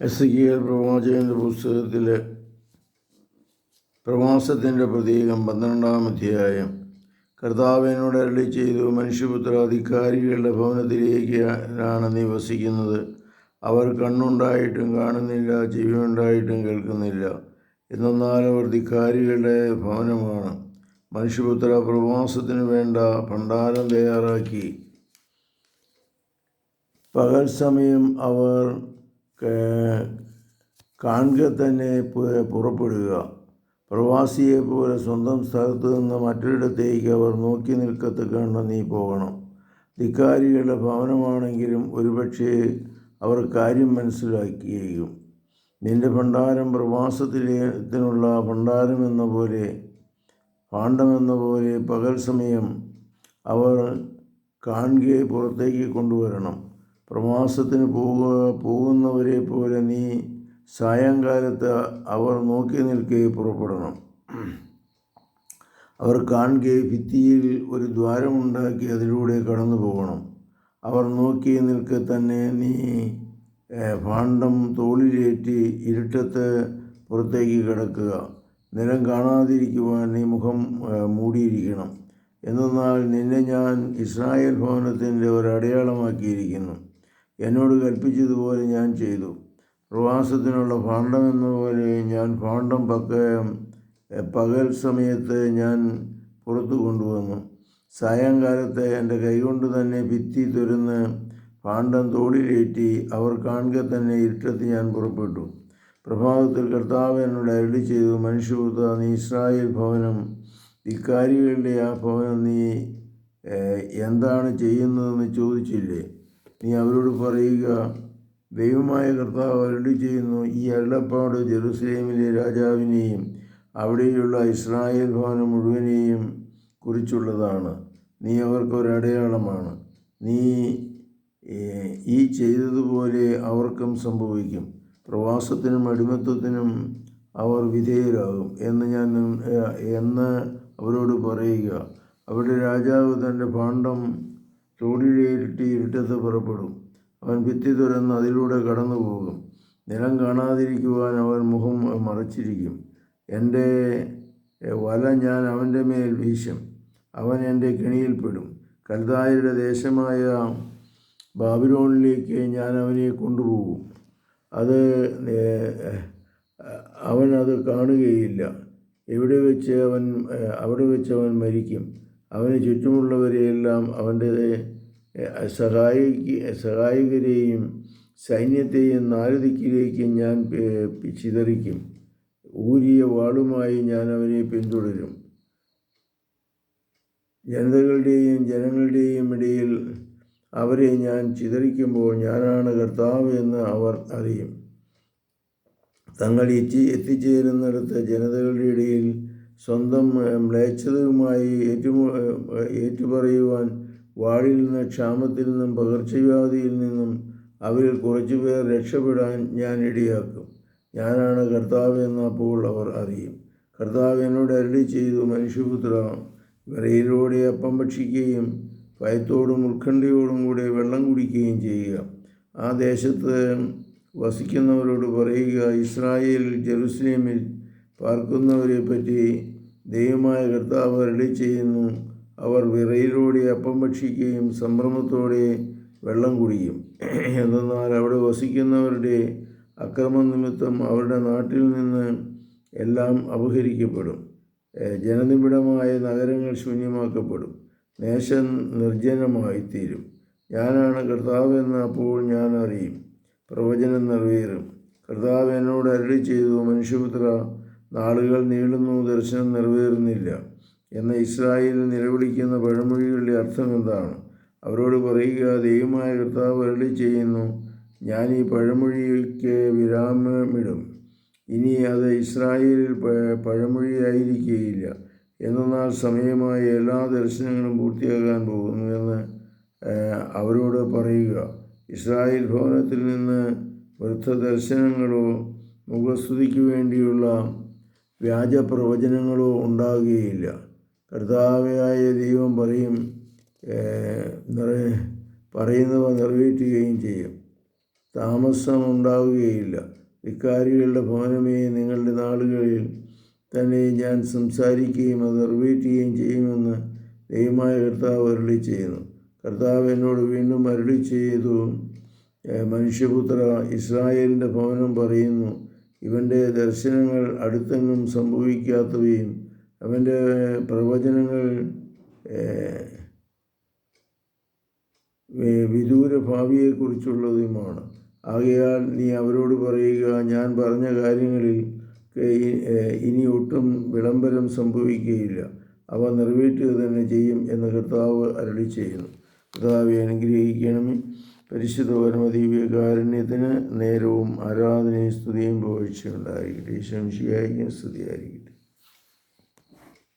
S K പ്രവാചകന്റെ പുസ്തകത്തിൽ പ്രവാസത്തിന്റെ പ്രതീകം പന്ത്രണ്ടാം അധ്യായം. കർത്താവിനോട് അരളി ചെയ്തു മനുഷ്യപുത്ര അധികാരികളുടെ ഭവനത്തിലേക്കാണ് നീ വസിക്കുന്നത്. അവർ കണ്ണുണ്ടായിട്ടും കാണുന്നില്ല ചെവിയുണ്ടായിട്ടും കേൾക്കുന്നില്ല. എന്നാൽ അവർ ധിക്കാരികളുടെ ഭവനമാണ്. മനുഷ്യപുത്ര പ്രവാസത്തിന് വേണ്ട ഭണ്ഡാരം തയ്യാറാക്കി. പകൽ സമയം അവർ കാണുക തന്നെ പുറപ്പെടുക. പ്രവാസിയെ പോലെ സ്വന്തം സ്ഥലത്ത് നിന്ന് മറ്റൊരിടത്തേക്ക് അവർ നോക്കി നിൽക്കത്തക്കണ്ട നീ പോകണം. ധിക്കാരികളുടെ ഭവനമാണെങ്കിലും ഒരുപക്ഷെ അവർ കാര്യം മനസ്സിലാക്കിയേക്കും. നിന്റെ ഭണ്ഡാരം പ്രവാസത്തിനുള്ള ഭണ്ഡാരം എന്ന പോലെ പാണ്ഡമെന്ന പോലെ പകൽ സമയം അവർ കാണുകയെ പുറത്തേക്ക് കൊണ്ടുവരണം. പ്രവാസത്തിന് പോവുക പോകുന്നവരെ പോലെ നീ സായങ്കാലത്ത് അവർ നോക്കി നിൽക്കെ പുറപ്പെടണം. അവർ കാണുകയെ ഭിത്തിയിൽ ഒരു ദ്വാരമുണ്ടാക്കി അതിലൂടെ കടന്നു പോകണം. അവർ നോക്കി നിൽക്കെ തന്നെ നീ ഭാണ്ഡം തോളിലേറ്റി ഇരുട്ടത്ത് പുറത്തേക്ക് കിടക്കുക. നിലം കാണാതിരിക്കുവാൻ നീ മുഖം മൂടിയിരിക്കണം. എന്നാൽ നിന്നെ ഞാൻ ഇസ്രായേൽ ഭവനത്തിന്റെ ഒരു അടയാളമാക്കിയിരിക്കുന്നു. എന്നോട് കൽപ്പിച്ചതുപോലെ ഞാൻ ചെയ്തു. പ്രവാസത്തിനുള്ള ഭാണ്ഡം എന്ന പോലെ ഞാൻ ഭാണ്ഡം പക്ക പകൽ സമയത്ത് ഞാൻ പുറത്തു കൊണ്ടുവന്നു. സായങ്കാലത്ത് എന്റെ കൈകൊണ്ട് തന്നെ ഭിത്തി തുരന്ന് ഭാണ്ഡം തോളിലേറ്റി അവർ കാണുക തന്നെ ഇരുട്ടത്ത് ഞാൻ പുറപ്പെട്ടു. പ്രഭാതത്തിൽ കർത്താവ് എന്നോട് അരളി ചെയ്തു മനുഷ്യപുത്ര നീ ഇസ്രായേൽ ഭവനം ഇക്കാരികളുടെ ആ ഭവനം നീ എന്താണ് ചെയ്യുന്നതെന്ന് ചോദിച്ചില്ലേ? നീ അവരോട് പറയുക ദൈവമായ കർത്താവ് അരളി ചെയ്യുന്നു ഈ അരുളപ്പാട് ജെറുസലേമിലെ രാജാവിനെയും അവിടെയുള്ള ഇസ്രായേൽ ഭവനം മുഴുവനെയും കുറിച്ചുള്ളതാണ്. നീ അവർക്കൊരടയാളമാണ് നീ ഈ ചെയ്തതുപോലെ അവർക്കും സംഭവിക്കും. പ്രവാസത്തിനും അടിമത്വത്തിനും അവർ വിധേയരാകും. എന്ന് ഞാൻ എന്ന് അവരോട് പറയുക. അവിടെ രാജാവ് തന്റെ ഭാണ്ഡം തോളിലേറിട്ട് ഇരുട്ടത്ത് പുറപ്പെടും. അവൻ ഭിത്തി തുറന്ന് അതിലൂടെ കടന്നു പോകും നിലം കാണാതിരിക്കുവാൻ അവൻ മുഖം മറച്ചിരിക്കും. എന്റെ വല ഞാൻ അവന്റെ മേൽ വീശും. അവൻ എന്റെ കെണിയിൽപ്പെടും കൽതായരുടെ ദേശമായ ബാബിലോണിലേക്ക് ഞാൻ അവനെ കൊണ്ടുപോകും. അത് അവൻ അത് കാണുകയില്ല. എവിടെ വെച്ച് അവൻ അവിടെ വെച്ച് അവൻ മരിക്കും. അവന് ചുറ്റുമുള്ളവരെയെല്ലാം അവന്റെ സഹായിക്ക് സഹായകരെയും സൈന്യത്തെയും നാല് ദിക്കിലേക്ക് ഞാൻ ചിതറിക്കും. ഊരിയ വാളുമായി ഞാൻ അവനെ പിന്തുടരും. ജനതകളുടെയും ജനങ്ങളുടെയും ഇടയിൽ അവരെ ഞാൻ ചിതറിക്കുമ്പോൾ ഞാനാണ് കർത്താവ് എന്ന് അവർ അറിയും. തങ്ങൾ എത്തി എത്തിച്ചേരുന്നിടത്ത് ജനതകളുടെ ഇടയിൽ സ്വന്തം മ്ലേച്ഛതയുമായി ഏറ്റുമു ഏഹ്, ഏറ്റുപറയുവാൻ വാളിൽ നിന്ന് ക്ഷാമത്തിൽ നിന്നും പകർച്ചവ്യാധിയിൽ നിന്നും അവരിൽ കുറച്ചുപേർ രക്ഷപ്പെടാൻ ഞാൻ ഇടയാക്കും. ഞാനാണ് കർത്താവ് എന്നപ്പോൾ അവർ അറിയും. കർത്താവ് എന്നോട് അരളി ചെയ്തു മനുഷ്യപുത്ര വിറയിലൂടെ അപ്പം ഭക്ഷിക്കുകയും ഭയത്തോടും ഉത്കണ്ഠയോടും കൂടെ വെള്ളം കുടിക്കുകയും ചെയ്യുക. ആ ദേശത്ത് വസിക്കുന്നവരോട് പറയുക ഇസ്രായേൽ ജെറുസലേമിൽ പാർക്കുന്നവരെ പറ്റി ദൈവമായ കർത്താവ് അരളി ചെയ്യുന്നു. അവർ വിറയിലൂടെ അപ്പം ഭക്ഷിക്കുകയും സംഭ്രമത്തോടെ വെള്ളം കുടിക്കും. എന്നാൽ അവിടെ വസിക്കുന്നവരുടെ അക്രമം നിമിത്തം അവരുടെ നാട്ടിൽ നിന്ന് എല്ലാം അപഹരിക്കപ്പെടും. ജനനിബിഡമായ നഗരങ്ങൾ ശൂന്യമാക്കപ്പെടും. നേശം നിർജനമായിത്തീരും. ഞാനാണ് കർത്താവ് എന്ന് അപ്പോൾ ഞാൻ അറിയും. പ്രവചനം നിറവേറും. കർത്താവ് എന്നോട് അരളി ചെയ്തു മനുഷ്യപുത്ര നാളുകൾ നീളുന്നു ദർശനം നിറവേറുന്നില്ല. എന്ന ഇസ്രായേലിൽ നിലവിളിക്കുന്ന പഴമൊഴികളുടെ അർത്ഥം എന്താണ്? അവരോട് പറയുക ദൈവമായ കർത്താവ് അരളി ചെയ്യുന്നു ഞാൻ ഈ പഴമൊഴിക്ക് വിരാമമിടും. ഇനി അത് ഇസ്രായേലിൽ പഴമൊഴിയായിരിക്കുകയില്ല. എന്നാൽ സമയമായ എല്ലാ ദർശനങ്ങളും പൂർത്തിയാകാൻ പോകുന്നു എന്ന് അവരോട് പറയുക. ഇസ്രായേൽ ഭവനത്തിൽ നിന്ന് വൃദ്ധ ദർശനങ്ങളോ മുഖസ്തുതിക്ക് വേണ്ടിയുള്ള വ്യാജ പ്രവചനങ്ങളോ ഉണ്ടാകുകയില്ല കർത്താവായ ദൈവം പറയും പറയുന്നവ നിറവേറ്റുകയും ചെയ്യും. താമസം ഉണ്ടാവുകയില്ല ഇക്കാരികളുടെ ഭവനമേ നിങ്ങളുടെ നാളുകളിൽ തന്നെ ഞാൻ സംസാരിക്കുകയും അത് നിറവേറ്റുകയും ചെയ്യുമെന്ന് ദൈവമായ കർത്താവ് അരുളി ചെയ്യുന്നു. കർത്താവ് എന്നോട് വീണ്ടും അരുളി ചെയ്തു. മനുഷ്യപുത്ര ഇസ്രായേലിന്റെ ഭവനം പറയുന്നു. ഇവന്റെ ദർശനങ്ങൾ അടുത്തെങ്ങും സംഭവിക്കാത്തവയും അവന്റെ പ്രവചനങ്ങൾ വിദൂര ഭാവിയെക്കുറിച്ചുള്ളതുമാണ്. ആകയാൽ നീ അവരോട് പറയുക ഞാൻ പറഞ്ഞ കാര്യങ്ങളിൽ ഇനി ഒട്ടും വിളംബരം സംഭവിക്കുകയില്ല. അവ നിറവേറ്റുക തന്നെ ചെയ്യും എന്ന് കർത്താവ് അരളി ചെയ്യുന്നു കർത്താവെ അനുഗ്രഹിക്കണമേ. പരിശുദ്ധ പരമദീവ്യ കാരുണ്യത്തിന് നേരവും ആരാധനയും സ്തുതിയും പോഴ്ചയുണ്ടായിരിക്കട്ടെ ശംശിയായിരിക്കും സ്തുതിയായിരിക്കും.